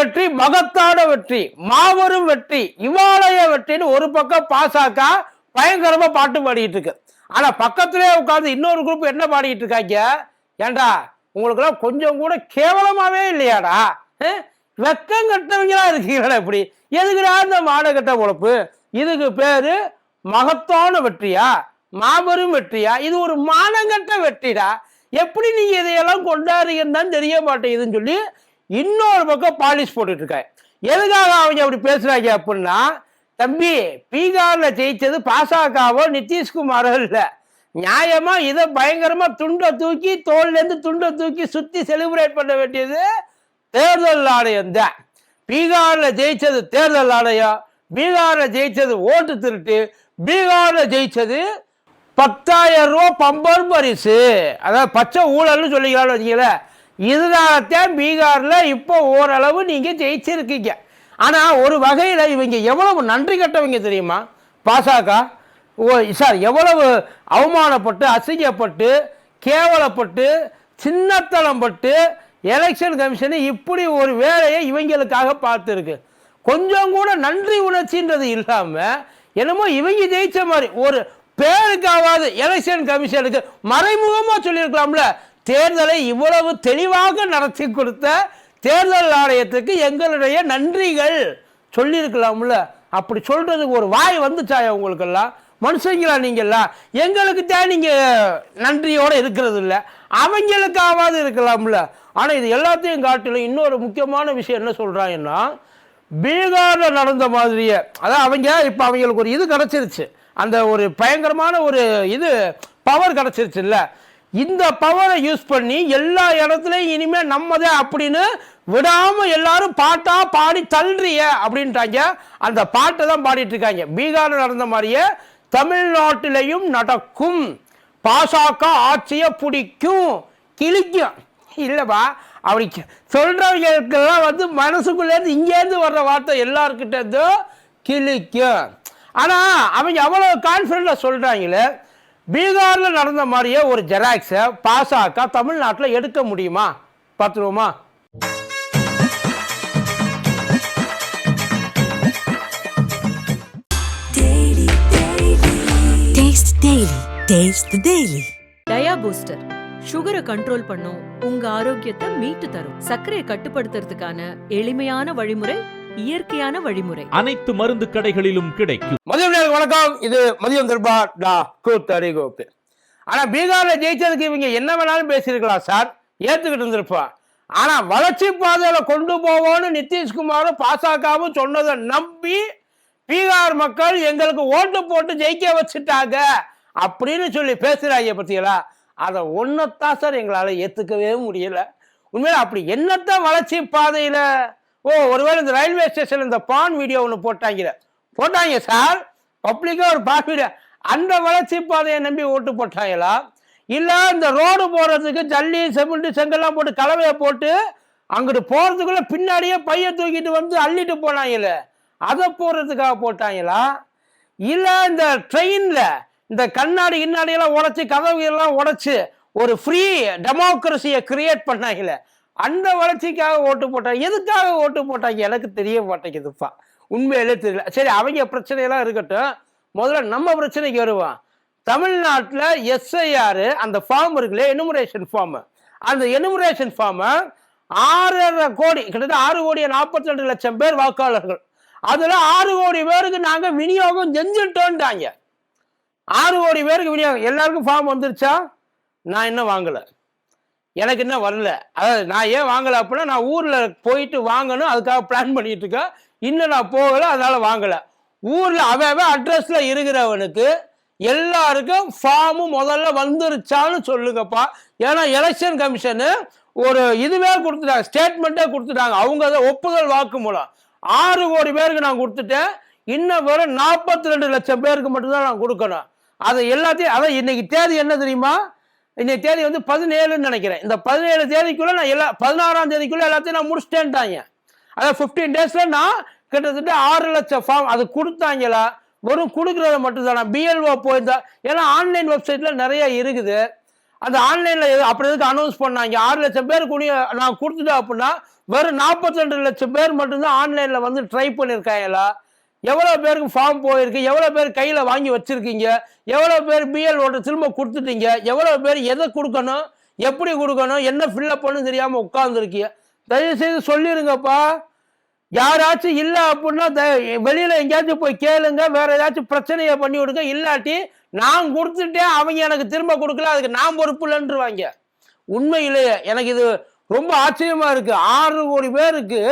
வெற்றி மகத்தான வெற்றி மாபெரும் வெற்றி இவாலய வெற்றின்னு ஒரு பக்கம் பாசாக்கா பயங்கரமா பாட்டு பாடிட்டு இருக்கு. ஆனா பக்கத்திலே உட்கார்ந்து இன்னொரு குரூப் என்ன பாடிட்டு இருக்காங்க? ஏண்டா உங்களுக்கெல்லாம் கொஞ்சம் கூட கேவலமாவே இல்லையாடா? வெக்கம் கட்டவங்களா இருக்கீங்களா இப்படி? எதுக்குடா இந்த மானகட்ட உழைப்பு? இதுக்கு பேரு மகத்தான வெற்றியா? மாபெரும் வெற்றியா? இது ஒரு மானங்கட்ட வெற்றிடா. எப்படி நீங்க இதையெல்லாம் கொண்டாடுறீங்கன்னு தான் தெரிய மாட்டேங்குதுன்னு சொல்லி இன்னொரு பக்கம் பாலிஷ் போட்டுட்டு இருக்காங்க எதுக்காக அவங்க அப்படி பேசுறாங்க அப்படின்னா தம்பி பீகார்ல ஜெயிச்சது பாசகவோ நிதிஷ்குமாரோ இல்லை. நியாயமா இதை பயங்கரமா துண்டை தூக்கி தோல்லேருந்து துண்டை தூக்கி சுத்தி செலிப்ரேட் பண்ண வேண்டியது தேர்தல் ஆணையம் தான். பீகார்ல ஜெயிச்சது தேர்தல் ஆணையம் பீகார்ல ஜெயிச்சது ஓட்டு திருட்டு பீகார்ல ஜெயிச்சது பத்தாயிரம் ரூபா பம்பர் பரிசு. அதாவது பச்சை ஊழல்னு சொல்லிக்கலாம்னு வச்சுக்கல இதனாலத்தான் பீகாரில் இப்போ ஓரளவு நீங்கள் ஜெயிச்சிருக்கீங்க. ஆனால் ஒரு வகையில் இவங்க எவ்வளவு நன்றி கட்டவங்க தெரியுமா? பாசக ஓ சார் எவ்வளவு அவமானப்பட்டு அசிங்கப்பட்டு கேவலப்பட்டு சின்னத்தனப்பட்டு எலெக்ஷன் கமிஷனு இப்படி ஒரு வேலையை இவங்களுக்காக பார்த்துருக்கு. கொஞ்சம் கூட நன்றி உணர்ச்சின்றது இல்லாமல் என்னமோ இவங்க ஜெயித்த மாதிரி ஒரு பேருக்காவது எலெக்ஷன் கமிஷனுக்கு மறைமுகமாக சொல்லியிருக்கலாம்ல. தேர்தலை இவ்வளவு தெளிவாக நடத்தி கொடுத்த தேர்தல் ஆணையத்துக்கு எங்களுடைய நன்றிகள் சொல்லியிருக்கலாம்ல? அப்படி சொல்கிறதுக்கு ஒரு வாய் வந்துச்சாயா உங்களுக்கெல்லாம்? மனுஷங்களா நீங்கள்லாம் எங்களுக்கு தான் நீங்கள் நன்றியோடு இருக்கிறது இல்லை அவங்களுக்காவது இருக்கலாம்ல. ஆனால் இது எல்லாத்தையும் காட்டிலும் இன்னொரு முக்கியமான விஷயம் என்ன சொல்கிறாங்கன்னா பீகாரில் நடந்த மாதிரியே அதான் அவங்க இப்போ அவங்களுக்கு ஒரு இது கிடச்சிருச்சு. அந்த ஒரு பயங்கரமான ஒரு இது பவர் கிடச்சிருச்சுல்ல. இந்த பவரை யூஸ் பண்ணி எல்லா இடத்துலையும் இனிமே நம்மதே அப்படின்னு விடாம எல்லாரும் பாட்டா பாடி தள்ளுறிய அப்படின்றாங்க. அந்த பாட்டை தான் பாடிட்டு இருக்காங்க. பீகாரில் நடந்த மாதிரியே தமிழ்நாட்டிலையும் நடக்கும். பாசக ஆட்சியை பிடிக்கும். கிழிக்கும். இல்லைப்பா அப்படி சொல்கிறவங்களுக்கெல்லாம் வந்து மனசுக்குள்ளேருந்து இங்கேருந்து வர்ற வார்த்தை எல்லாருக்கிட்டேருந்தும் கிழிக்கும். ஆனால் அவங்க அவ்வளோ கான்ஃபிடண்டாக சொல்கிறாங்களே பீகாரில் நடந்த மாதிரியே ஒரு ஜெராக்ஸை பாசாக்கா தமிழ்நாட்டில் எடுக்க முடியுமா பார்த்துருவோமா Taste Daily. Taste the Daily. Dia booster சுகரை கண்ட்ரோல் பண்ணும் உங்க ஆரோக்கியத்தை மீட்டு தரும் சர்க்கரையை கட்டுப்படுத்துறதுக்கான எளிமையான வழிமுறை இயற்கையான வழிமுறை. அனைத்து மருந்து கடைகளிலும் கிடைக்கும். மதியம் நேரம் வணக்கம். இது மதியம் திருப்பா டா கூத்தரி கோப்பு ஆனா பீகார்ல ஜெயிச்சதுக்கு இவங்க என்ன வேணாலும் பேசியிருக்கலாம் சார். ஏத்துக்கிட்டு இருந்திருப்பா. ஆனா வளர்ச்சி பாதையில கொண்டு போவோம்னு நிதிஷ்குமாரும் பாசகவும் சொன்னதை நம்பி பீகார் மக்கள் எங்களுக்கு ஓட்டு போட்டு ஜெயிக்க வச்சுட்டாங்க அப்படின்னு சொல்லி பேசுறாங்க பத்தியலா அதை ஒன்னத்தான் சார் எங்களால ஏத்துக்கவே முடியல. உண்மையில அப்படி என்னத்தான் வளர்ச்சி பாதையில ஓ ஒருவேளை இந்த ரயில்வே ஸ்டேஷன் இந்த பான் வீடியோ ஒன்று போட்டாங்க போட்டாங்க சார். பப்ளிக்கா ஒரு பான் வீடியோ அந்த வளர்ச்சி பாதையை நம்பி ஓட்டு போட்டாங்களா? இல்லை இந்த ரோடு போடுறதுக்கு ஜல்லி செமெண்ட் செங்கல்லாம் போட்டு கலவையை போட்டு அங்கிட்டு போகிறதுக்குள்ளே பின்னாடியே பைய தூக்கிட்டு வந்து அள்ளிட்டு போனாங்களே. அதை போடுறதுக்காக போட்டாங்களா? இல்லை இந்த ட்ரெயினில் இந்த கண்ணாடி கிண்ணாடி உடச்சி கதவுகள்லாம் உடச்சி ஒரு ஃப்ரீ டெமோக்ரஸியை கிரியேட் பண்ணாங்களே. அந்த வளர்ச்சிக்காக ஓட்டு போட்டாங்க எதுக்காக ஓட்டு போட்டாங்க எனக்கு தெரிய மாட்டேங்குதுப்பா. உண்மையிலே தெரியல. சரி அவங்க பிரச்சனையெல்லாம் இருக்கட்டும். முதல்ல நம்ம பிரச்சனைக்கு வருவோம். தமிழ்நாட்டில் எஸ்ஐஆர் அந்த ஃபார்ம் இருக்குல்ல எனுமரேஷன் ஃபார்மு அந்த எனுமரேஷன் ஃபார்மை ஆறரை கோடி கிட்டத்தட்ட ஆறு கோடி நாற்பத்தி ரெண்டு லட்சம் பேர் வாக்காளர்கள். அதில் ஆறு கோடி பேருக்கு நாங்கள் விநியோகம் செஞ்சுட்டோன்ட்டாங்க ஆறு கோடி பேருக்கு விநியோகம். எல்லாருக்கும் ஃபார்ம் வந்துருச்சா? நான் இன்னும் வாங்கலை. எனக்கு இன்னும் வரல. அதாவது நான் ஏன் வாங்கல அப்படின்னா நான் ஊரில் போயிட்டு வாங்கணும் அதுக்காக பிளான் பண்ணிட்டு இருக்கேன். இன்னும் நான் போகலை அதனால வாங்கலை. ஊரில் அவன் அட்ரஸில் இருக்கிறவனுக்கு எல்லாருக்கும் ஃபார்மு முதல்ல வந்துருச்சான்னு சொல்லுங்கப்பா. ஏன்னா எலெக்ஷன் கமிஷனு ஒரு இதுவே கொடுத்துட்டாங்க ஸ்டேட்மெண்ட்டே கொடுத்துட்டாங்க. அவங்க அதை ஒப்புதல் வாக்குமூலம் ஆறு கோடி பேருக்கு நான் கொடுத்துட்டேன். இன்னும் வெறும் நாற்பத்தி ரெண்டு லட்சம் பேருக்கு மட்டும்தான் நான் கொடுக்கணும். அதை எல்லாத்தையும் அதான் இன்னைக்கு தேதி என்ன தெரியுமா? இன்னைக்கு தேதி வந்து பதினேழுன்னு நினைக்கிறேன். இந்த பதினேழு தேதிக்குள்ள நான் எல்லா பதினாறாம் தேதிக்குள்ள எல்லாத்தையும் நான் முடிச்சிட்டேன்ட்டாங்க. அதாவது ஃபிஃப்டீன் டேஸ்ல நான் கிட்டத்தட்ட ஆறு லட்சம் ஃபார்ம் அது கொடுத்தாங்களா? வெறும் கொடுக்குறத மட்டும் தான் பிஎல்ஓ போயிருந்தா ஏன்னா ஆன்லைன் வெப்சைட்ல நிறைய இருக்குது. அந்த ஆன்லைன்ல அப்படி எதுக்கு அனௌன்ஸ் பண்ணாங்க? ஆறு லட்சம் பேர் கூடிய நான் கொடுத்துட்டேன் அப்படின்னா வெறும் 42 லட்சம் பேர் மட்டும்தான் ஆன்லைன்ல வந்து ட்ரை பண்ணியிருக்காங்களா எவ்வளோ பேருக்கு ஃபார்ம் போயிருக்கு? எவ்வளோ பேர் கையில் வாங்கி வச்சுருக்கீங்க? எவ்வளோ பேர் பிஎல் ஓட்டு திரும்ப கொடுத்துட்டீங்க? எவ்வளோ பேர் எதை கொடுக்கணும்? எப்படி கொடுக்கணும்? என்ன ஃபில்லப் பண்ணணும் தெரியாமல் உட்காந்துருக்கீங்க தயவுசெய்து சொல்லிடுங்கப்பா யாராச்சும் இல்லை அப்படின்னா த- வெளியில் எங்கேயாச்சும் போய் கேளுங்க. வேற ஏதாச்சும் பிரச்சனையை பண்ணி விடுங்க. இல்லாட்டி நான் கொடுத்துட்டேன் அவங்க எனக்கு திரும்ப கொடுக்கல அதுக்கு நான் பொறுப்பு இல்லைன்றவாங்க. உண்மையிலேயே எனக்கு இது ரொம்ப ஆச்சரியமாக இருக்குது ஆறு கோடி பேருக்கு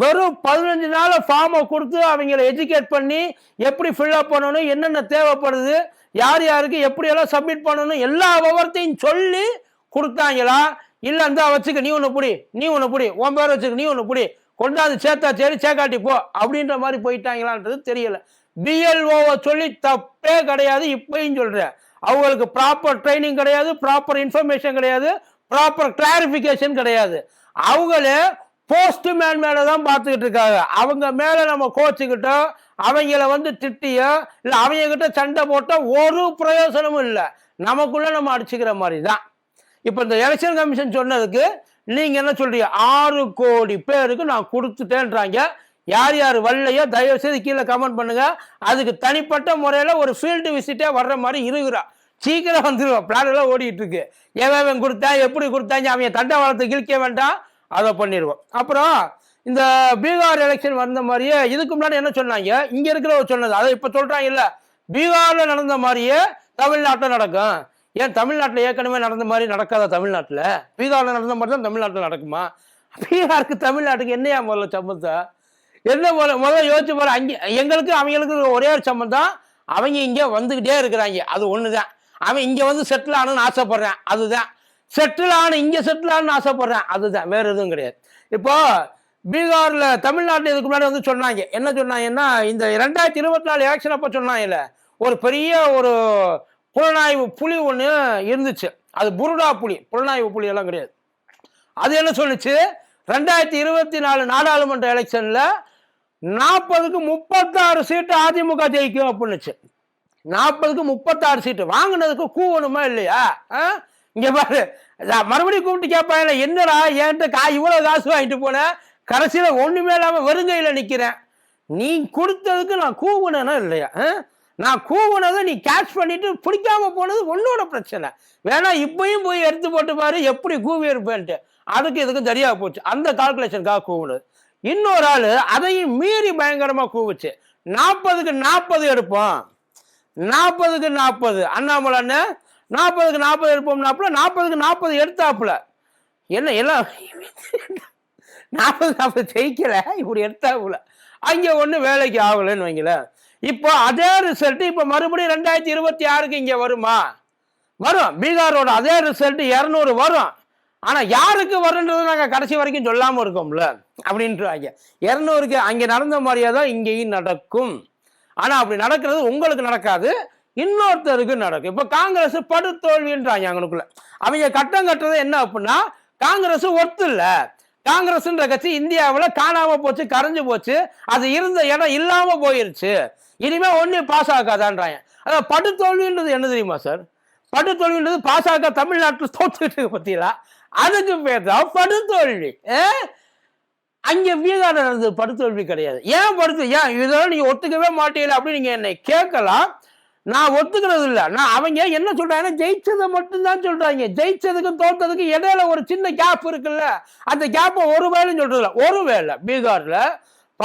வெறும் பதினஞ்சு நாள் ஃபார்மை கொடுத்து அவங்கள எஜுகேட் பண்ணி எப்படி ஃபில்அப் பண்ணணும் என்னென்ன தேவைப்படுது யார் யாருக்கு எப்படியெல்லாம் சப்மிட் பண்ணணும் எல்லா விவரத்தையும் சொல்லி கொடுத்தாங்களா? இல்லை அந்த வச்சுக்க நீ ஒன்று புடி நீ ஒன்று புடி உன் பேர் வச்சுக்க நீ ஒன்று புடி கொண்டாந்து சேர்த்தா சரி சேக்காட்டி போ அப்படின்ற மாதிரி போயிட்டாங்களான்றது தெரியல. பிஎல்ஓவை சொல்லி தப்பே கிடையாது இப்பயும் சொல்கிறேன் அவங்களுக்கு ப்ராப்பர் ட்ரைனிங் கிடையாது ப்ராப்பர் இன்ஃபர்மேஷன் கிடையாது ப்ராப்பர் கிளாரிஃபிகேஷன் கிடையாது. அவங்களே போஸ்ட் மேன் மேலே தான் பார்த்துக்கிட்டு இருக்காங்க. அவங்க மேலே நம்ம கோச்சுக்கிட்டோ அவங்கள வந்து திட்டியோ இல்லை அவங்க கிட்ட சண்டை போட்டோ ஒரு பிரயோசனமும் இல்லை. நமக்குள்ள நம்ம அடிச்சுக்கிற மாதிரி தான். இப்போ இந்த எலெக்ஷன் கமிஷன் சொன்னதுக்கு நீங்கள் என்ன சொல்றீங்க? ஆறு கோடி பேருக்கு நான் கொடுத்துட்டேன்றாங்க. யார் யார் வரலையோ தயவு செய்து கீழே கமெண்ட் பண்ணுங்க. அதுக்கு தனிப்பட்ட முறையில் ஒரு ஃபீல்டு விசிட்டே வர்ற மாதிரி இருக்கிறா சீக்கிரம் வந்துடுவோம் பிளான் எல்லாம் ஓடிட்டு இருக்கு. எவன் கொடுத்தா எப்படி கொடுத்தாங்க அவங்க தண்டை வளர்த்து கிழிக்க வேண்டாம். அதை பண்ணிடுவோம் அப்புறம் இந்த பீகார் எலெக்ஷன் வந்த மாதிரியே இதுக்கு முன்னாடி என்ன சொன்னாங்க? இங்கே இருக்கிறவர் சொன்னது. அதை இப்போ சொல்கிறாங்க இல்லை பீகாரில் நடந்த மாதிரியே தமிழ்நாட்டில் நடக்கும். ஏன் தமிழ்நாட்டில் ஏற்கனவே நடந்த மாதிரி நடக்காத தமிழ்நாட்டில்? பீகாரில் நடந்த மாதிரி தான் தமிழ்நாட்டில் நடக்குமா? பீகாருக்கு தமிழ்நாட்டுக்கு என்னையா முதல்ல சம்பந்தம்? என்ன முதல்ல முதல்ல யோசிச்சு போகிற அங்கே எங்களுக்கு அவங்களுக்கு ஒரே ஒரு சம்பந்தம். அவங்க இங்கே வந்துக்கிட்டே இருக்கிறாங்க. அது ஒன்று தான் அவன் இங்கே வந்து செட்டில் ஆகணும்னு ஆசைப்பட்றேன். அதுதான். செட்டில் ஆன இங்கே செட்டில் ஆன ஆசைப்படுறேன். அதுதான் வேறு எதுவும் கிடையாது. இப்போ பீகாரில் தமிழ்நாட்டில் இதுக்கு முன்னாடி வந்து சொன்னாங்க. என்ன சொன்னாங்கன்னா இந்த ரெண்டாயிரத்தி இருபத்தி நாலு எலெக்ஷன் அப்போ சொன்னாங்கல்ல ஒரு பெரிய ஒரு புலனாய்வு புலி ஒன்று இருந்துச்சு. அது புருடா புலி புலனாய்வு புலி எல்லாம் கிடையாது. அது என்ன சொல்லுச்சு ரெண்டாயிரத்தி இருபத்தி நாலு நாடாளுமன்ற எலெக்ஷனில் நாற்பதுக்கு முப்பத்தாறு சீட்டு அதிமுக ஜெயிக்கும் அப்படின்னுச்சு. நாற்பதுக்கு முப்பத்தாறு சீட்டு. வாங்கினதுக்கு கூவணுமா இல்லையா? ஆ? இங்கே பாரு. நான் மறுபடியும் கூப்பிட்டு கேட்பாங்க என்னடா ஏன்ட்டு காய் இவ்வளோ காசு வாங்கிட்டு போனேன் கடைசியில் ஒன்றுமே இல்லாமல் வருங்கையில் நிற்கிறேன் நீ கொடுத்ததுக்கு நான் கூவுனேனா இல்லையா? ஆ? நான் கூவுனதை நீ கேட்ச் பண்ணிட்டு பிடிக்காம போனது உன்னோட பிரச்சனை. வேணா இப்பயும் போய் எடுத்து போட்டு பாரு எப்படி கூவி இருப்பேன்ட்டு அதுக்கு இதுக்கு சரியா போச்சு. அந்த கால்குலேஷனுக்காக கூவுனது. இன்னொரு ஆள் அதையும் மீறி பயங்கரமாக கூவுச்சு. நாற்பதுக்கு நாற்பது எடுப்போம். நாற்பதுக்கு நாற்பது அண்ணாமலைன்னு நாற்பதுக்கு நாற்பது எடுப்போம்னாப்புல நாற்பதுக்கு நாற்பது எடுத்தாப்புல. என்ன எல்லாம் நாற்பது நாற்பது ஜெயிக்கல இப்படி எடுத்தாப்புல. அங்கே ஒன்றும் வேலைக்கு ஆகலைன்னு வைங்களேன். இப்போ அதே ரிசல்ட் இப்போ மறுபடியும் ரெண்டாயிரத்தி இருபத்தி ஆறுக்கு இங்கே வருமா? வரும். பீகாரோட அதே ரிசல்ட் இரநூறு வரும். ஆனால் யாருக்கு வருன்றது நாங்கள் கடைசி வரைக்கும் சொல்லாமல் இருக்கோம்ல அப்படின்றாங்க. இரநூறுக்கு அங்கே நடந்த மாதிரியே தான் இங்கேயும் நடக்கும். ஆனால் அப்படி நடக்கிறது உங்களுக்கு நடக்காது. இன்னொருத்தருக்கு நடக்கும். இப்போ காங்கிரஸ் படுதோல்வின்றாங்க அவங்களுக்குள்ள அவங்க கட்டம் கட்டுறது என்ன அப்படின்னா காங்கிரஸ் ஒத்து இல்லை காங்கிரஸ்ன்ற கட்சி இந்தியாவில் காணாம போச்சு கரைஞ்சு போச்சு. அது இருந்த இடம் இல்லாம போயிருச்சு. இனிமே ஒண்ணு பாஸ் ஆகாதான்றாங்க. அதான் படுத்தோல்வின்றது என்ன தெரியுமா சார் படுத்தோல்வின்றது பாஸ் ஆக தமிழ்நாட்டில் தோத்துக்கிட்டு இருக்கு பத்தியா அதுக்கு பேர் தான் படுத்தோல்வி அங்கே பீகார் நடந்தது படுத்தோல்வி கிடையாது. ஏன் படுத்து ஏன் இதெல்லாம் நீங்கள் ஒத்துக்கவே மாட்டீங்களா அப்படின்னு நீங்கள் என்னை கேட்கலாம். நான் ஒத்துக்கிறது இல்லை நான் அவங்க என்ன சொல்றாங்க ஜெயிச்சதை மட்டும்தான் சொல்றாங்க. ஜெயிச்சதுக்கும் தோத்ததுக்கும் இடையில ஒரு சின்ன கேப் இருக்குல்ல. அந்த கேப்பை ஒரு வேலைன்னு சொல்றது ஒரு வேலை பீகார்ல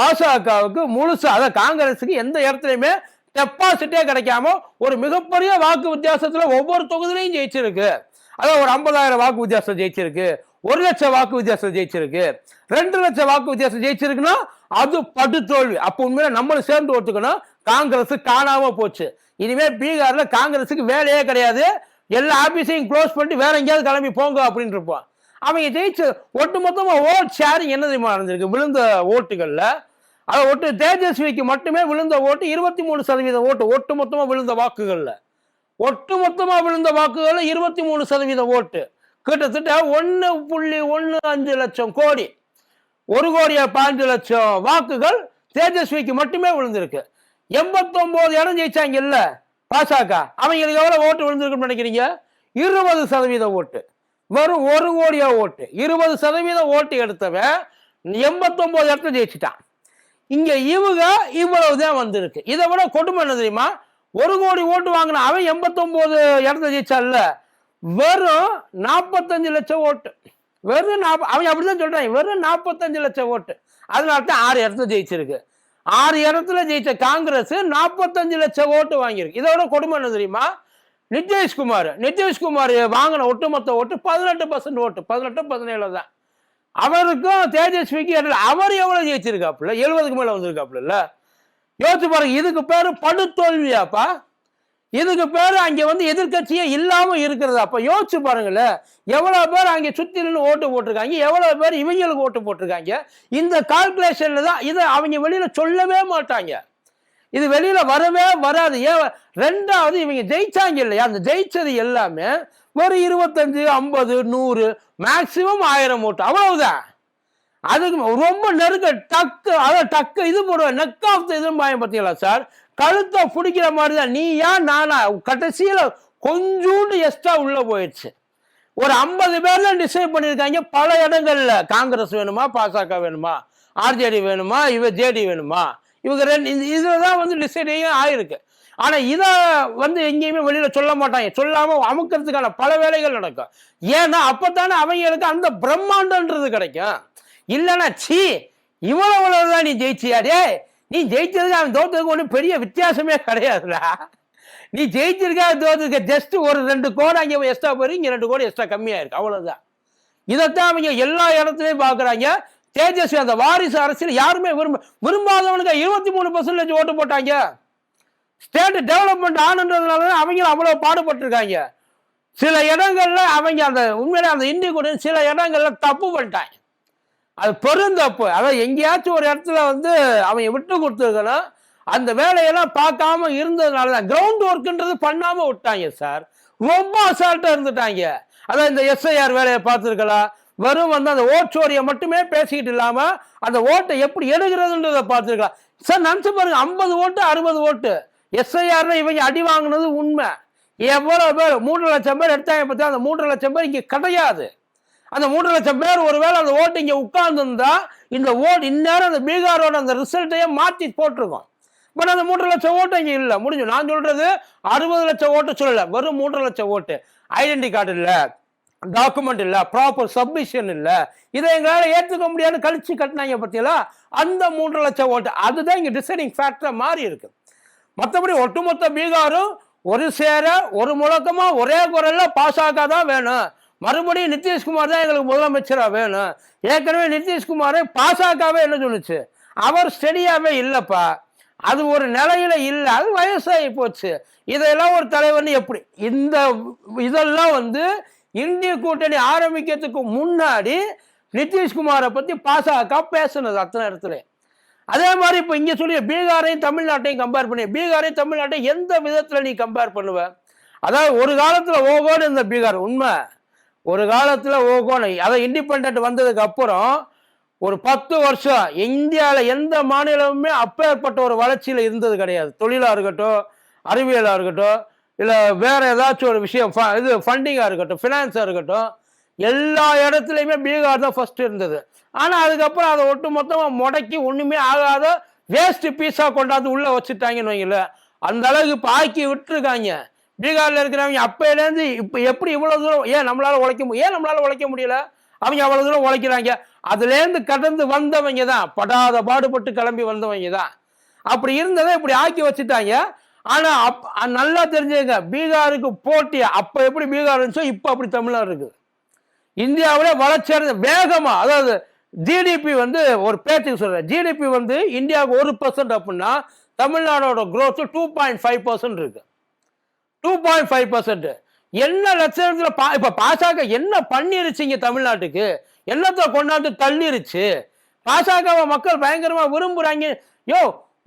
பாஜகவுக்கு முழுசா அதாவது காங்கிரஸுக்கு எந்த இடத்துலையுமே டெபாசிட்டே கிடைக்காம ஒரு மிகப்பெரிய வாக்கு வித்தியாசத்துல ஒவ்வொரு தொகுதியிலையும் ஜெயிச்சிருக்கு. அதாவது ஒரு ஐம்பதாயிரம் வாக்கு வித்தியாசம் ஜெயிச்சிருக்கு. ஒரு லட்சம் வாக்கு வித்தியாசம் ஜெயிச்சிருக்கு. ரெண்டு லட்சம் வாக்கு வித்தியாசம் ஜெயிச்சிருக்குன்னா அது படுதோல்வி. அப்போ உண்மையில நம்மளும் சேர்ந்து ஒத்துக்கணும். காங்கிரஸ் காணாம போச்சு. இனிமே பீகார்ல காங்கிரஸுக்கு வேலையே கிடையாது. எல்லா ஆபீஸையும் க்ளோஸ் பண்ணிட்டு வேற எங்கேயாவது கிளம்பி போங்க அப்படின்னு இருப்பான். அவங்க ஜெயிச்சு ஒட்டுமொத்தமாக ஓட் ஷேரிங் என்ன தெரியுமா நடந்திருக்கு? விழுந்த ஓட்டுகளில். அது ஒட்டு தேஜஸ்விக்கு மட்டுமே விழுந்த ஓட்டு இருபத்தி மூணு சதவீதம் ஓட்டு ஒட்டு மொத்தமாக விழுந்த வாக்குகளில். ஒட்டு மொத்தமாக விழுந்த வாக்குகளில் இருபத்தி மூணு சதவீதம் ஓட்டு. கிட்டத்தட்ட ஒன்று புள்ளி ஒன்று அஞ்சு லட்சம் கோடி. ஒரு கோடியே பாஞ்சு லட்சம் வாக்குகள் தேஜஸ்விக்கு மட்டுமே விழுந்திருக்கு. எண்பத்தொன்பது இடம் ஜெயிச்சாங்க இல்லை பாஜக. அவங்களுக்கு எவ்வளோ ஓட்டு விழுந்திருக்குன்னு நினைக்கிறீங்க? இருபது சதவீத ஓட்டு. வெறும் ஒரு கோடியா ஓட்டு. இருபது சதவீத ஓட்டு எடுத்தவன் எண்பத்தொம்போது இடத்துல ஜெயிச்சிட்டான். இங்கே இவங்க இவ்வளவு தான் வந்திருக்கு. இதை விட கொடுமை என்ன தெரியுமா? ஒரு கோடி ஓட்டு வாங்கின அவன் எண்பத்தொம்போது இடத்துல ஜெயிச்சான்ல. வெறும் நாற்பத்தஞ்சு லட்சம் ஓட்டு. வெறும் நாற்ப அவன் அப்படிதான் சொல்றான். வெறும் நாற்பத்தஞ்சு லட்சம் ஓட்டு. அதனால தான் ஆறு இடத்துல ஜெயிச்சிருக்கு. ஆறு இடத்துல ஜெயிச்ச காங்கிரஸ் நாற்பத்தஞ்சு லட்சம் ஓட்டு வாங்கியிருக்கு. இதோட கொடுமை என்ன தெரியுமா? நிதிஷ்குமார். நிதிஷ்குமார் வாங்கின ஒட்டுமொத்த ஓட்டு பதினெட்டு பர்சன்ட் ஓட்டு. பதினெட்டு பதினேழு தான். அவருக்கும் தேஜஸ்விக்கு அவர் எவ்வளோ ஜெயிச்சிருக்காப்புல? எழுபதுக்கு மேலே வந்திருக்காப்புல யோசிச்சு பாருங்க இதுக்கு பேர் படுதோல்வியாப்பா. இதுக்கு பேர் அங்கே வந்து எதிர்க்கட்சியே இல்லாமல் இருக்கிறது? அப்போ யோசிச்சு பாருங்களேன் எவ்வளோ பேர் அங்கே சுற்றி நின்று ஓட்டு போட்டிருக்காங்க எவ்வளோ பேர் இவங்களுக்கு ஓட்டு போட்டிருக்காங்க? இந்த கால்குலேஷனில் தான் இதை அவங்க வெளியில் சொல்லவே மாட்டாங்க. இது வெளியில் வரவே வராது. ஏன்? ரெண்டாவது இவங்க ஜெயிச்சாங்க இல்லையா? அந்த ஜெயிச்சது எல்லாமே ஒரு இருபத்தஞ்சு ஐம்பது நூறு மேக்சிமம் ஆயிரம் ஓட்டு. அவ்வளவுதான். அதுக்கு ரொம்ப நெருக்க டக்கு அதான் டக்கு இது போடுவேன். நெக் ஆஃப் த இதுவும் பாயம் பார்த்தீங்களா சார் கழுத்தை பிடிக்கிற மாதிரி தான் நீ ஏன் நானா? கடைசியில் கொஞ்சோண்டு எக்ஸ்ட்ரா உள்ளே போயிடுச்சு. ஒரு ஐம்பது பேரில் டிசைட் பண்ணியிருக்காங்க. பல இடங்களில் காங்கிரஸ் வேணுமா? பாசக வேணுமா? ஆர்ஜேடி வேணுமா? இவ ஜேடி வேணுமா? இவங்க ரெண்டு இதில் தான் வந்து டிசைடிங்கும் ஆயிருக்கு. ஆனால் இதை வந்து எங்கேயுமே வெளியில் சொல்ல மாட்டாங்க. சொல்லாமல் அமுக்கிறதுக்கான பல வேலைகள் நடக்கும். ஏன்னா தானே அவங்களுக்கு அந்த பிரம்மாண்டன்றது கிடைக்கும். இல்லைன்னா சி இவ்வளவு தான் நீ ஜெயிச்சியாரே நீ ஜெயிச்சதுக்கு அவன் தோத்ததுக்கு ஒன்றும் பெரிய வித்தியாசமே கிடையாதுடா. நீ ஜெயிச்சிருக்கா தோத்ததுக்கு ஜஸ்ட் ஒரு ரெண்டு கோடு அங்கே எக்ஸ்ட்ரா போயிரு இங்கே ரெண்டு கோடி எக்ஸ்ட்ரா கம்மியாக இருக்கு அவ்வளவுதான். இதைத்தான் அவங்க எல்லா இடத்துலையும் பார்க்குறாங்க. தேஜஸ்வி அந்த வாரிசு அரசியல் யாருமே விரும்ப விரும்பாதவனுக்கு இருபத்தி மூணு பர்சன்டேஜ் ஓட்டு போட்டாங்க. ஸ்டேட் டெவலப்மெண்ட் ஆனன்றதுனால தான் அவங்க அவ்வளோ பாடுபட்டிருக்காங்க. சில இடங்கள்ல அவங்க அந்த உண்மையிலே அந்த இந்தி கூட சில இடங்கள்ல தப்பு பண்ணிட்டாங்க. அது பெருந்தப்பு. அதாவது எங்கேயாச்சும் ஒரு இடத்துல வந்து அவங்க விட்டு கொடுத்துருக்கணும் அந்த வேலையெல்லாம் பார்க்காம இருந்ததுனால தான் கிரவுண்ட் ஒர்க்குன்றது பண்ணாம விட்டாங்க சார் ரொம்ப அசால்ட்டாக இருந்துட்டாங்க. அதான் இந்த எஸ்ஐஆர் வேலையை பார்த்துருக்கலாம். வெறும் வந்து அந்த ஓட்சோரியை மட்டுமே பேசிக்கிட்டு இல்லாம அந்த ஓட்டை எப்படி எடுக்கிறதுன்றதை பார்த்துருக்கலாம். சார் நினச்சி பாருங்க ஐம்பது ஓட்டு அறுபது ஓட்டு. எஸ்ஐஆர்ல இவங்க அடி வாங்கினது உண்மை. எவ்வளவு பேர்? மூன்று லட்சம் பேர் எடுத்தாங்க பார்த்தா அந்த மூன்று லட்சம் பேர் இங்கே கிடையாது. அந்த மூன்று லட்சம் பேர் ஒருவேளை அந்த ஓட்டு இங்கே உட்கார்ந்துருந்தா இந்த ஓட் இந்நேரம் அந்த பீகாரோட அந்த ரிசல்ட்டையே மாற்றி போட்டிருக்கோம். பட் அந்த மூன்று லட்சம் ஓட்டு இங்கே இல்லை. முடிஞ்சு நான் சொல்கிறது அறுபது லட்சம் ஓட்டு சொல்லலை. வெறும் மூன்று லட்சம் ஓட்டு. ஐடென்டி கார்டு இல்லை. டாக்குமெண்ட் இல்லை. ப்ராப்பர் சப்மிஷன் இல்லை. இதை எங்களால் ஏற்றுக்க முடியாது. கழிச்சு கட்டினாங்க பார்த்தீங்களா அந்த மூன்று லட்சம் ஓட்டு. அதுதான் இங்கே டிசைடிங் ஃபேக்டராக மாறி இருக்கு. மற்றபடி ஒட்டுமொத்த பீகாரும் ஒரு சேர ஒரு முழக்கமாக ஒரே குரலில் பாஸ் ஆக தான் வேணும். மறுபடியும் நிதிஷ்குமார் தான் எங்களுக்கு முதலமைச்சராக வேணும். ஏற்கனவே நிதிஷ்குமார் பாசாக்காவே என்ன சொல்லுச்சு? அவர் ஸ்டெடியாகவே இல்லைப்பா. அது ஒரு நிலையில இல்லை. அது வயசாகி போச்சு. இதெல்லாம் ஒரு தலைவர்னு எப்படி? இந்த இதெல்லாம் வந்து இந்திய கூட்டணி ஆரம்பிக்கிறதுக்கு முன்னாடி நிதிஷ்குமாரை பற்றி பாசக பேசுனது அத்தனை இடத்துல. அதே மாதிரி இப்போ இங்கே சொல்லி பீகாரையும் தமிழ்நாட்டையும் கம்பேர் பண்ணி பீகாரையும் தமிழ்நாட்டையும் எந்த விதத்தில் நீ கம்பேர் பண்ணுவ? அதாவது ஒரு காலத்தில் ஓகோன்னு இருந்த பீகார் உண்மை. ஒரு காலத்தில் ஓகோன்னு அதை இண்டிபெண்ட் வந்ததுக்கு அப்புறம் ஒரு பத்து வருஷம் இந்தியாவில் எந்த மாநிலமுமே அப்பேற்பட்ட ஒரு வளர்ச்சியில் இருந்தது கிடையாது. தொழிலாக இருக்கட்டும் அறிவியலாக இருக்கட்டும் இல்லை வேற ஏதாச்சும் ஒரு விஷயம் ஃப- இது ஃபண்டிங்காக இருக்கட்டும் ஃபினான்ஸாக இருக்கட்டும் எல்லா இடத்துலையுமே பீகார் தான் ஃபஸ்ட்டு இருந்தது. ஆனால் அதுக்கப்புறம் அதை ஒட்டு மொத்தமாக முடக்கி ஒன்றுமே ஆகாத வேஸ்ட்டு பீஸாக கொண்டாந்து உள்ளே வச்சுட்டாங்கன்னு வைங்களேன். அந்த அளவுக்கு இப்போ ஆக்கி விட்டுருக்காங்க. பீகாரில் இருக்கிறவங்க அப்பையிலேருந்து இப்போ எப்படி இவ்வளோ தூரம் ஏன் நம்மளால் உழைக்க முடியும் ஏன் நம்மளால் உழைக்க முடியல? அவங்க அவ்வளோ தூரம் உழைக்கிறாங்க. அதுலேருந்து கடந்து வந்தவங்க தான். படாத பாடுபட்டு கிளம்பி வந்தவங்க தான். அப்படி இருந்ததை இப்படி ஆக்கி வச்சுட்டாங்க. ஆனால் அப் நல்லா தெரிஞ்சுங்க. பீகாருக்கு போட்டி. அப்போ எப்படி பீகார் இருந்துச்சோ இப்போ அப்படி தமிழ்நாடு இருக்குது இந்தியாவிலே வளர்ச்சியடைந்த வேகமாக அதாவது ஜிடிபி வந்து ஒரு பேச்சுக்கு சொல்கிறேன் ஜிடிபி வந்து இந்தியாவுக்கு ஒரு பர்சன்ட் அப்படின்னா தமிழ்நாடோட growth two point five percent இருக்குது டூ பாயிண்ட் ஃபைவ் பர்சன்ட் என்ன லட்சத்தில் பா இப்போ பாசக என்ன பண்ணிருச்சிங்க தமிழ்நாட்டுக்கு? என்னத்தை கொண்டாந்து தள்ளிருச்சு? பாசகவை மக்கள் பயங்கரமா விரும்புறாங்க. யோ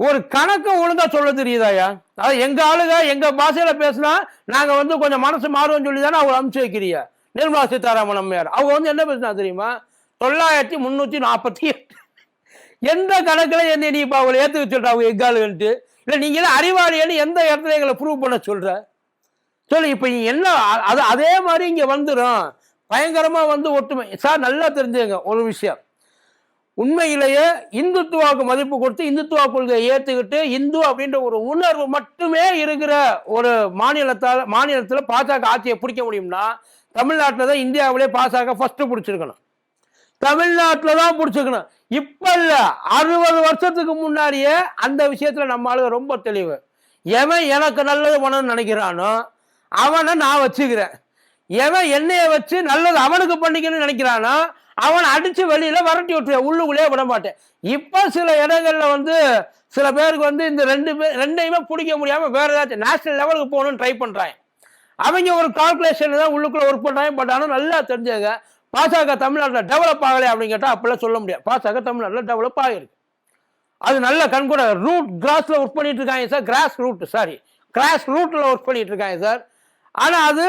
ஒரு கணக்கு ஒழுங்கா சொல்ல தெரியுதாயா அதாவது எங்க ஆளுங்க எங்க பாஷையில பேசினா நாங்க வந்து கொஞ்சம் மனசு மாறுவோம்னு சொல்லி தானே அவங்க அனுப்பிச்சு வைக்கிறீங்க. நிர்மலா சீதாராமன் அம்மையார். அவங்க வந்து என்ன பேசினா தெரியுமா? தொள்ளாயிரத்தி முந்நூற்றி நாற்பத்தி எட்டு. எந்த கணக்கில் என்ன நீ இப்போ அவங்களை ஏத்துக்க சொல்ற அவங்க எக்காலுன்ட்டு இல்லை நீங்களே எல்லாம் அறிவாளின்னு எந்த இடத்துல எங்களை ப்ரூவ் பண்ண சொல்கிற சொல்லு இப்போ நீ என்ன அது அதே மாதிரி இங்கே வந்துடும் பயங்கரமாக வந்து ஒற்றுமை சார் நல்லா தெரிஞ்சுங்க ஒரு விஷயம். உண்மையிலேயே இந்துத்துவாவுக்கு மதிப்பு கொடுத்து இந்துத்துவா கொள்கையை ஏற்றுக்கிட்டு இந்து அப்படின்ற ஒரு உணர்வு மட்டுமே இருக்கிற ஒரு மாநிலத்தால் மாநிலத்தில் பாஜக ஆட்சியை பிடிக்க முடியும்னா தமிழ்நாட்டில் தான் இந்தியாவிலே பாஜக ஃபஸ்ட்டு பிடிச்சிருக்கணும். தமிழ்நாட்டில் தான் பிடிச்சிக்கணும் இப்போ இல்லை அறுபது வருஷத்துக்கு முன்னாடியே அந்த விஷயத்தில் நம்ம ஆளுங்க ரொம்ப தெளிவு. எவன் எனக்கு நல்லது பண்ணணும்னு நினைக்கிறானோ அவனை நான் வச்சுக்கிறேன். எவன் என்னைய வச்சு நல்லது அவனுக்கு பண்ணிக்கணும்னு நினைக்கிறானோ அவனை அடிச்சு வெளியில வரட்டி விட்டுருவேன். உள்ளுக்குள்ளேயே விட மாட்டேன். இப்போ சில இடங்கள்ல வந்து சில பேருக்கு வந்து இந்த ரெண்டு பேர் ரெண்டையுமே பிடிக்க முடியாம வேற ஏதாச்சும் நேஷனல் லெவலுக்கு போகணும்னு ட்ரை பண்றாங்க. அவங்க ஒரு கால்குலேஷன் தான் உள்ளுக்குள்ள ஒர்க் பண்றாங்க பட் ஆனால் நல்லா தெரிஞ்சாங்க பாசக தமிழ்நாட்டில் டெவலப் ஆகலை அப்படின்னு கேட்டால் அப்படிலாம் சொல்ல முடியாது. பாசக தமிழ்நாட்டில் டெவலப் ஆகிருக்கு. அது நல்ல கண்கூட ரூட் கிராஸில் ஒர்க் பண்ணிட்டு இருக்காங்க sir cross route sorry cross ரூட்டில் ஒர்க் பண்ணிட்டு இருக்காங்க சார் ஆனா அது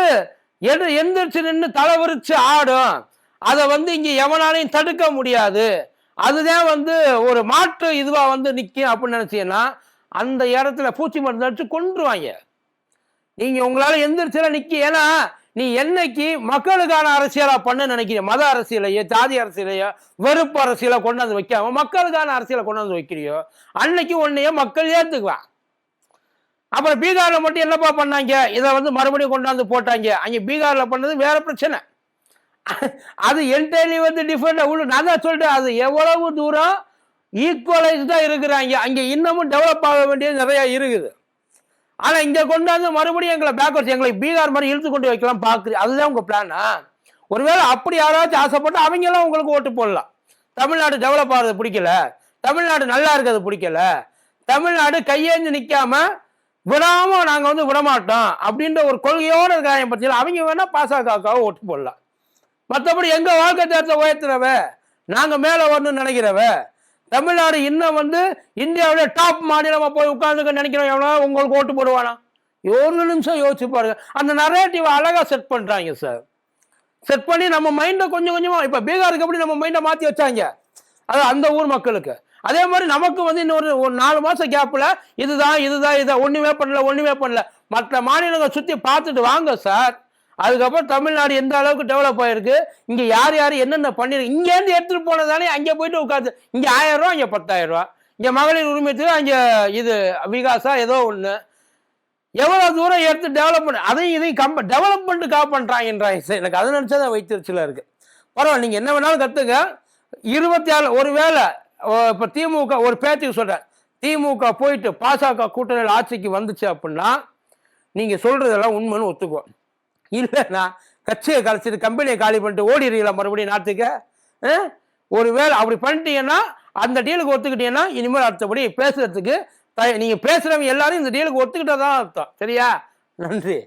எடு எந்திரிச்சு நின்று தலைவரிச்சு ஆடும். அதை வந்து இங்க எவனாலையும் தடுக்க முடியாது. அதுதான் வந்து ஒரு மாற்று இதுவா வந்து நிற்கும் அப்படின்னு நினைச்சீங்கன்னா அந்த இடத்துல பூச்சி மருந்து அடிச்சு கொண்டுருவாங்க நீங்க உங்களால எந்திரிச்சுல நிக்க ஏன்னா நீ என்னைக்கு மக்களுக்கான அரசியலா பண்ண நினைக்கிறீங்க. மத அரசியலையோ ஜாதி அரசியலையோ வெறுப்பு அரசியலை கொண்டாந்து வைக்காம மக்களுக்கான அரசியலை கொண்டாந்து வைக்கிறியோ அன்னைக்கு உன்னைய மக்கள் ஏத்துக்குவான் அப்புறம் பீகாரில் மட்டும் என்னப்பா பண்ணாங்க? இதை வந்து மறுபடியும் கொண்டாந்து போட்டாங்க. அங்கே பீகாரில் பண்ணது வேற பிரச்சனை. அது என்டையர்லி வந்து டிஃப்ரெண்டாக உள்ள நான் தான் சொல்லிட்டேன் அது எவ்வளவு தூரம் ஈக்குவலைஸ் தான் இருக்கிறாங்க. அங்கே இன்னமும் டெவலப் ஆக வேண்டியது நிறையா இருக்குது. ஆனால் இங்கே கொண்டாந்து மறுபடியும் எங்களை பேக்வர்ட்ஸ் எங்களை பீகார் மாதிரி இழுத்து கொண்டு வைக்கலாம் பார்க்குறது அதுதான் உங்கள் பிளானா ஒருவேளை அப்படி யாராச்சும் ஆசைப்பட்டு அவங்கெல்லாம் உங்களுக்கு ஓட்டு போடலாம். தமிழ்நாடு டெவலப் ஆகிறது பிடிக்கல. தமிழ்நாடு நல்லா இருக்கிறது பிடிக்கல. தமிழ்நாடு கையேந்து நிற்காமல் விடாம நாங்கள் வந்து விடமாட்டோம் அப்படின்ற ஒரு கொள்கையோட இருக்காங்க பற்றியில் அவங்க வேணால் பாசகவுக்காக ஓட்டு போடலாம். மற்றபடி எங்கள் வாழ்க்கை தரத்தை உயர்த்துறவ நாங்கள் மேலே வரணும்னு நினைக்கிறவ தமிழ்நாடு இன்னும் வந்து இந்தியாவுடைய டாப் மாநிலமாக போய் உட்காந்துக்க நினைக்கிறோம் எவ்வளோ உங்களுக்கு ஓட்டு போடுவானா? ஒரு நிமிஷம் யோசிச்சு பாருங்க. அந்த நரேட்டிவ் அழகாக செட் பண்ணுறாங்க சார் செட் பண்ணி நம்ம மைண்டை கொஞ்சம் கொஞ்சமாக இப்போ பீகாருக்கு எப்படி நம்ம மைண்டை மாற்றி வச்சாங்க? அது அந்த ஊர் மக்களுக்கு. அதே மாதிரி நமக்கு வந்து இன்னொரு ஒரு நாலு மாசம் கேப்பில் இதுதான் இதுதான் இதை ஒன்றுமே பண்ணல ஒன்றுமே பண்ணல. மற்ற மாநிலங்களை சுற்றி பார்த்துட்டு வாங்க சார் அதுக்கப்புறம் தமிழ்நாடு எந்த அளவுக்கு டெவலப் ஆயிருக்கு? இங்க யார் யார் என்னென்ன பண்ணிருக்கு இங்கேருந்து எடுத்துகிட்டு எடுத்துட்டு போனதானே அங்கே போயிட்டு உட்காந்து இங்க ஆயிரம் ரூபா இங்கே பத்தாயிரம் ரூபா. இங்க மகளிர் உரிமையத்துக்கு அங்க இது விகாசா ஏதோ ஒண்ணு. எவ்வளவு தூரம் எடுத்து டெவலப் பண்ண அதையும் இதையும் கம்ப டெவலப்மெண்ட்டுக்காக பண்றாங்கன்றாங்க சார் எனக்கு அது நினைச்சதான் வைத்திருச்சுல இருக்கு. பரவாயில்ல நீங்க என்ன வேணாலும் கற்றுக்க இருபத்தி ஆறு ஒரு வேளை இப்போ திமுக ஒரு பேச்சுக்கு சொல்கிறேன் திமுக போயிட்டு பாசக கூட்டணியில் ஆட்சிக்கு வந்துச்சு அப்படின்னா நீங்கள் சொல்கிறதெல்லாம் உண்மைன்னு ஒத்துக்குவோம். இல்லைன்னா கட்சியை கலைச்சிட்டு கம்பெனியை காலி பண்ணிட்டு ஓடிடுறீங்களா மறுபடியும் நாட்டுக்கு? ஒரு ஒருவேளை அப்படி பண்ணிட்டீங்கன்னா அந்த டீலுக்கு ஒத்துக்கிட்டீங்கன்னா இனிமேல் அடுத்தபடி பேசுறதுக்கு நீங்கள் பேசுகிறவங்க எல்லாரும் இந்த டீலுக்கு ஒத்துக்கிட்டதான் அர்த்தம். சரியா? நன்றி.